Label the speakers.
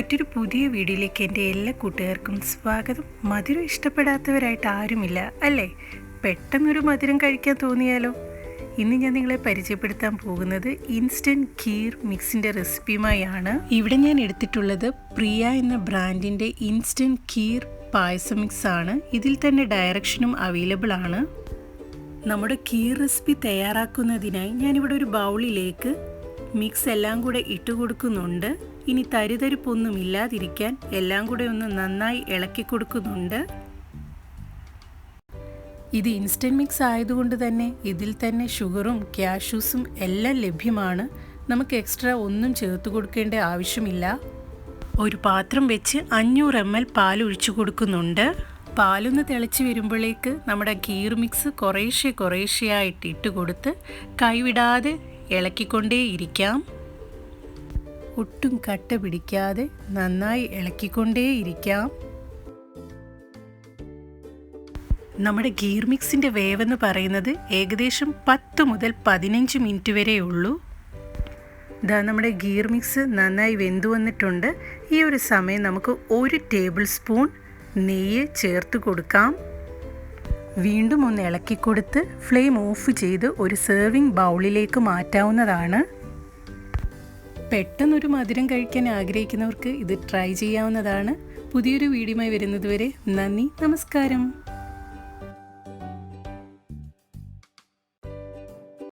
Speaker 1: മറ്റൊരു പുതിയ വീഡിയോയിലേക്ക് എന്റെ എല്ലാ കൂട്ടുകാർക്കും സ്വാഗതം. മധുരം ഇഷ്ടപ്പെടാത്തവരായിട്ട് ആരുമില്ല അല്ലേ? പെട്ടെന്നൊരു മധുരം കഴിക്കാൻ തോന്നിയാലോ? ഇന്ന് ഞാൻ നിങ്ങളെ പരിചയപ്പെടുത്താൻ പോകുന്നത് ഇൻസ്റ്റന്റ് ഖീർ മിക്സിന്റെ റെസിപ്പിയുമായാണ്. ഇവിടെ ഞാൻ എടുത്തിട്ടുള്ളത് പ്രിയ എന്ന ബ്രാൻഡിന്റെ ഇൻസ്റ്റന്റ് ഖീർ പായസം മിക്സ് ആണ് ഇതിൽ തന്നെ ഡയറക്ഷനും അവൈലബിൾ ആണ്. നമ്മുടെ കീർ റെസിപ്പി തയ്യാറാക്കുന്നതിനായി ഞാനിവിടെ ഒരു ബൗളിലേക്ക് മിക്സ് എല്ലാം കൂടെ ഇട്ട് കൊടുക്കുന്നുണ്ട്. ഇനി തരിതരിപ്പൊന്നും ഇല്ലാതിരിക്കാൻ എല്ലാം കൂടെ ഒന്ന് നന്നായി ഇളക്കി കൊടുക്കുന്നുണ്ട്. ഇത് ഇൻസ്റ്റന്റ് മിക്സ് ആയതുകൊണ്ട് തന്നെ ഇതിൽ തന്നെ ഷുഗറും ക്യാഷ്യൂസും എല്ലാം ലഭ്യമാണ്. നമുക്ക് എക്സ്ട്രാ ഒന്നും ചേർത്ത് കൊടുക്കേണ്ട ആവശ്യമില്ല. ഒരു പാത്രം വെച്ച് അഞ്ഞൂറ് എം എൽ പാൽ ഒഴിച്ചു കൊടുക്കുന്നുണ്ട്. പാലൊന്ന് തിളച്ച് വരുമ്പോഴേക്ക് നമ്മുടെ ഗീർ മിക്സ് കുറേശ്ശെ കുറേശ്ശെയായിട്ട് ഇട്ട് കൊടുത്ത് കൈവിടാതെ ഇളക്കിക്കൊണ്ടേയിരിക്കാം ഒട്ടും കട്ട പിടിക്കാതെ നന്നായി ഇളക്കിക്കൊണ്ടേയിരിക്കാം നമ്മുടെ ഗീർ മിക്സിന്റെ വേവെന്ന് പറയുന്നത് ഏകദേശം പത്ത് മുതൽ പതിനഞ്ച് മിനിറ്റ് വരെ ഉള്ളൂ. ഇതാ നമ്മുടെ ഗീർ മിക്സ് നന്നായി വെന്തു വന്നിട്ടുണ്ട്. ഈ ഒരു സമയം നമുക്ക് ഒരു ടേബിൾ സ്പൂൺ നെയ്യ് ചേർത്ത് കൊടുക്കാം. വീണ്ടും ഒന്ന് ഇളക്കി കൊടുത്ത് ഫ്ലെയിം ഓഫ് ചെയ്ത് ഒരു സെർവിങ് ബൗളിലേക്ക് മാറ്റാവുന്നതാണ്. പെട്ടെന്നൊരു മധുരം കഴിക്കാൻ ആഗ്രഹിക്കുന്നവർക്ക് ഇത് ട്രൈ ചെയ്യാവുന്നതാണ്. പുതിയൊരു വീഡിയോയുമായി വരുന്നതുവരെ നന്ദി നമസ്കാരം.